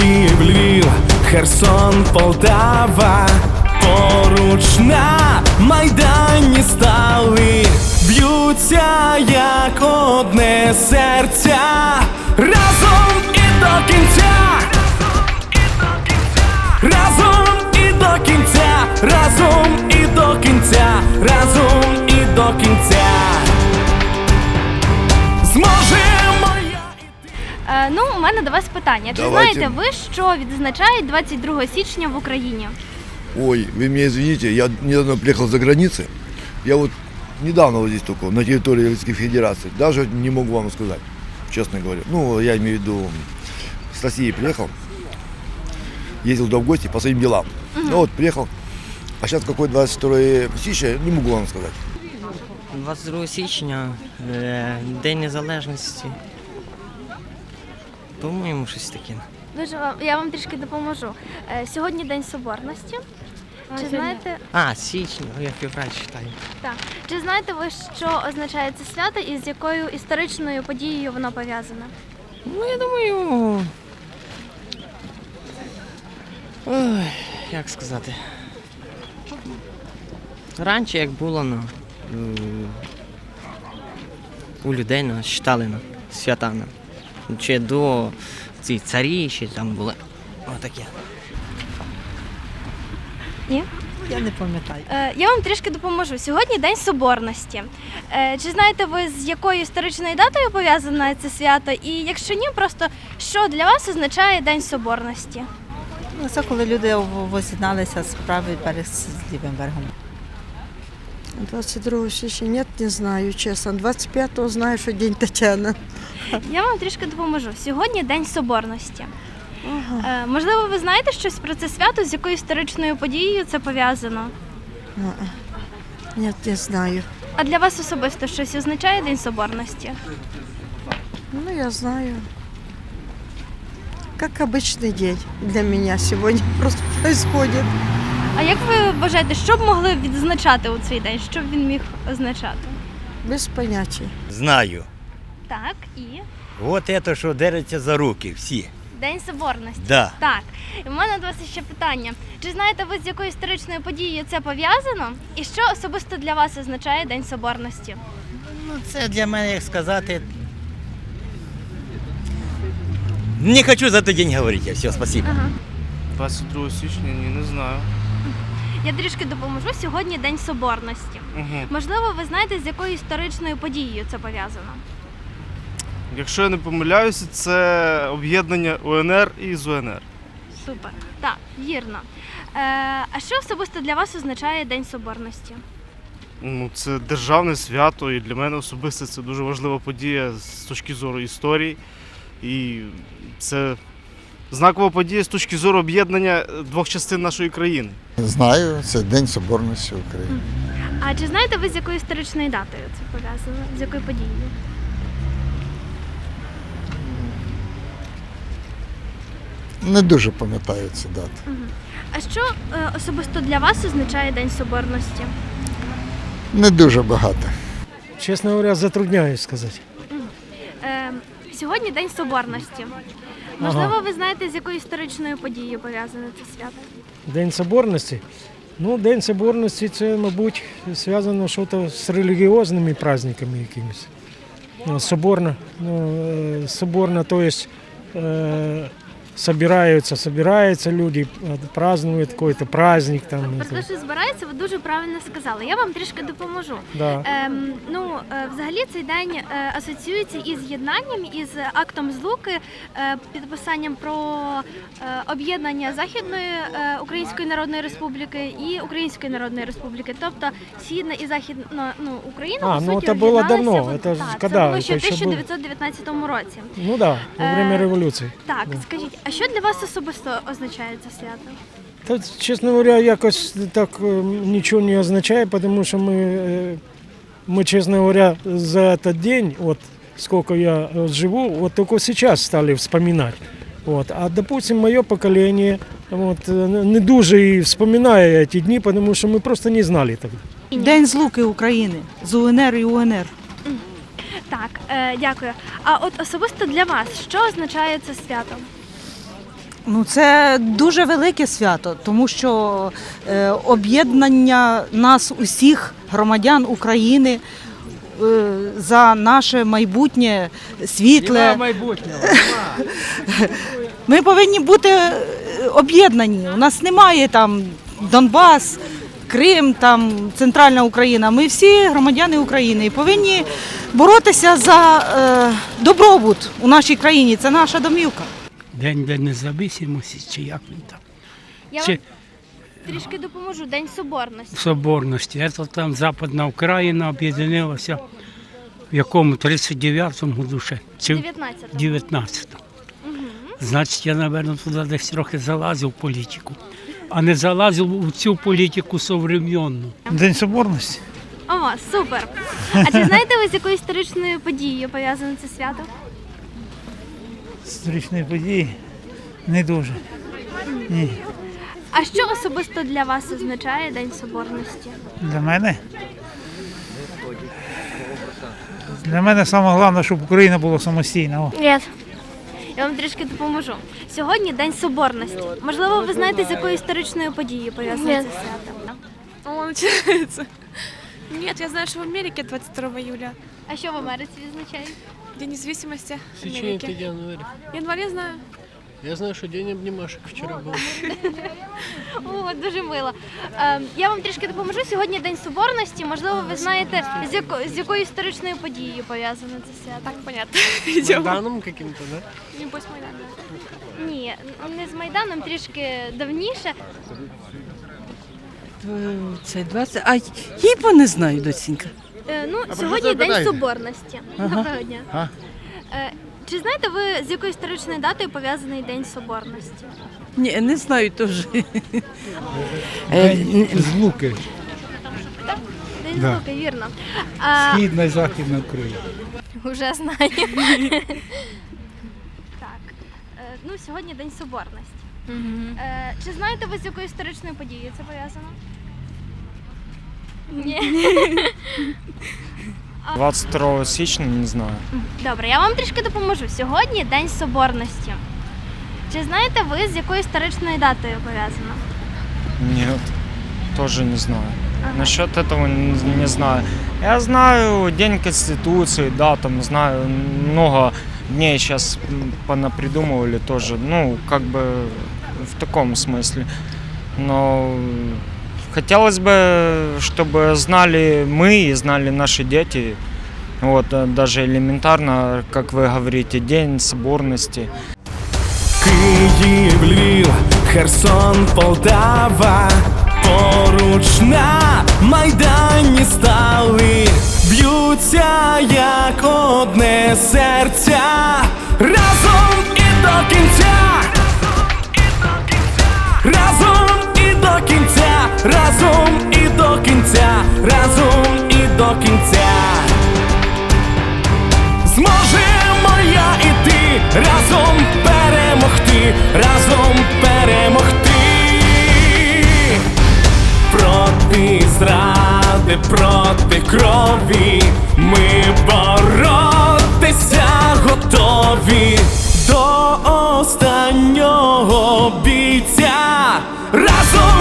Київ, Львів, Херсон, Полтава, поруч на майдані стали, б'ються як одне серця, разом і до кінця, мене до вас питання. Чи Давайте. знаєте ви, що відзначають 22 січня в Україні? Ой, вы меня извините, я недавно приехал за границы. Я вот недавно вот здесь только, на территории Российской Федерации. Даже не могу вам сказать, честно говоря. Ну, я имею в виду, с России приехал. Ездил туда в гости по своим делам. Ну вот, приехал. А сейчас какой 22 січня, не могу вам сказать. 22 січня, е, День Незалежності. По-моєму, щось таке. Дуже вам я вам трішки допоможу. Е, сьогодні День Соборності. Чи знаєте, А, січня, я февраль читаю. так. Чи знаєте ви, що означає це свято і з якою історичною подією воно пов'язане? Ну, я думаю. Ой, як сказати. Раніше як було, ну, м, у людей ну, считали ну, святами. Чи до ці царі ще там були. Отаке. Ні? Я не пам'ятаю. Е, я вам трішки допоможу. Сьогодні День Соборності. Е, чи знаєте ви, з якою історичною датою пов'язане це свято? І якщо ні, просто що для вас означає День Соборності? Ну, Це коли люди воз'єдналися з правий берег з лівим берегом. 22 січня нет, не знаю, чесно. 25-го знаю, що День Тетяни. Я вам трішки допоможу. Сьогодні День Соборності. Е, можливо, ви знаєте щось про це свято, з якою історичною подією це пов'язано? Нет, не знаю. А для вас особисто щось означає День Соборності? Ну, я знаю. Как обычный день для меня сегодня просто происходит. А як ви вважаєте, що б могли відзначати у цей день? Що б він міг означати? Без понятия. Знаю. Так, і От це, що держаться за руки всі. День Соборності. Да. Так, і в мене до вас ще питання. Чи знаєте ви, з якою історичною подією це пов'язано? І що особисто для вас означає День Соборності? Ну, це для мене, як сказати. Не хочу за той день говорити. Все, спасибо. Ага. 22 січня, ні, не знаю. Я трішки допоможу. Сьогодні День Соборності. Угу. Можливо, ви знаєте, з якою історичною подією це пов'язано? Якщо я не помиляюся, це об'єднання УНР і з УНР. Супер. Так, вірно. Е, а що особисто для вас означає День Соборності? Ну, це державне свято, і для мене особисто це дуже важлива подія з точки зору історії. І це знакова подія з точки зору об'єднання двох частин нашої країни. Знаю, це День Соборності України. А чи знаєте ви, з якою історичною датою це пов'язано? З якою подією? Не дуже пам'ятаю цю дату. А що е, особисто для вас означає День Соборності? Не дуже багато. Честно говоря, затрудняюсь сказать. Е, сьогодні День Соборності. Можливо, ви знаєте, з якою історичною подією пов'язане це свято? День Соборності. Ну, День Соборності це, мабуть, зв'язано щось з релігіозними праздниками якимись. Ну, соборно, ну, е, соборно, то е, собираются, собираются люди, празднуют какой-то праздник там. Про те, що збирається, ви дуже правильно сказали. Я вам трішки допоможу. Да. Ем, ну, е, взагалі цей день е, асоціюється із єднанням, із актом злуки, е, підписанням про е, об'єднання Західної е, Української Народної Республіки і Української Народної Республіки. Тобто Східна і Західна ну, Україна А, по ну, суті це було об'єдналися давно. в- Це ж так, коли? це було ще в Це ще було? 1919 році. Ну да, во время Е, революції. Так, скажіть, а що для вас особисто означає це свято? Та, чесно говоря, якось так е, нічого не означає, тому що ми, е, ми, чесно говоря, за этот день, вот сколько я э, живу, вот только сейчас стали вспоминать. Вот. А, допустим, мое поколение вот, э, не дуже і вспоминає ці дні, тому що ми просто не знали тогда. День злуки України з УНР і УНР. Так, е, дякую. А от особисто для вас, що означає це свято? Ну, це дуже велике свято, тому що е, об'єднання нас усіх громадян України е, за наше майбутнє світле. Ми повинні бути е, об'єднані. У нас немає там Донбас, Крим, там Центральна Україна. Ми всі громадяни України і повинні боротися за е, добробут у нашій країні. Це наша домівка. День День незалежності, чи як він там? Я Чи вам трішки допоможу. День соборності. соборності. Це там Западна Україна об'єдналася в якому 39-му году ще, чи в 19 19-му. Значить, я, напевно, туди десь трохи залазив в політику, а не залазив у цю політику современну. День Соборності. О, супер. А чи знаєте ви з якою історичною подією пов'язане це свято? Історичної події не дуже. Ні. А що особисто для вас означає День Соборності? Для мене. Для мене саме головне, щоб Україна була самостійна. О. Ні. Я вам трішки допоможу. Сьогодні День Соборності. Можливо, ви знаєте, з якою історичною подією пов'язане це свято? Он начинается. Нет, я знаю, что в Америке 22 июля. А що в Америці відзначають? День независимости Січень Америки. января. Январь я знаю. Я знаю, що день обнімашок вчора був. О, дуже мило. Е, я вам трішки допоможу. Сьогодні День Соборності. Можливо, ви знаєте, з, яко, з якою історичною подією пов'язане це свято? Так, понятно. Идем. Майданом каким-то, да? Майдан. Ні, не з Майданом, трішки давніше. Це 20, а хіба не знаю, доченька. Е, ну, сьогодні День Соборності. Доброго дня. Е, чи знаєте ви, з якою історичною датою пов'язаний День Соборності? Ні, не знаю теж. Звуки. День Звуки, вірно. А, Східна і Західна Україна. Уже знаю. так. Е, ну, сьогодні День Соборності. Е, чи знаєте ви, з якою історичною подією це пов'язано? Ні. 22 січня, не знаю. Добре, я вам трішки допоможу. Сьогодні День Соборності. Чи знаєте ви, з якою історичною датою пов'язано? Нет, тоже не знаю. Насчет этого не, не знаю. Я знаю День Конституции, да, там знаю много дней сейчас понапридумывали тоже, ну, как бы в таком смысле. Но хотелось бы, чтобы знали мы и знали наши дети, вот, э, даже элементарно, как вы говорите, День соборности. Київ, Львів, Херсон, Полтава, поруч на майдані стали, Б'ються як одне серця, разом і до кінця, разом і до кінця, разом і до кінця, разом і до кінця. Зможемо я і ти разом перемогти, разом перемогти. Проти зради, проти крові. разом.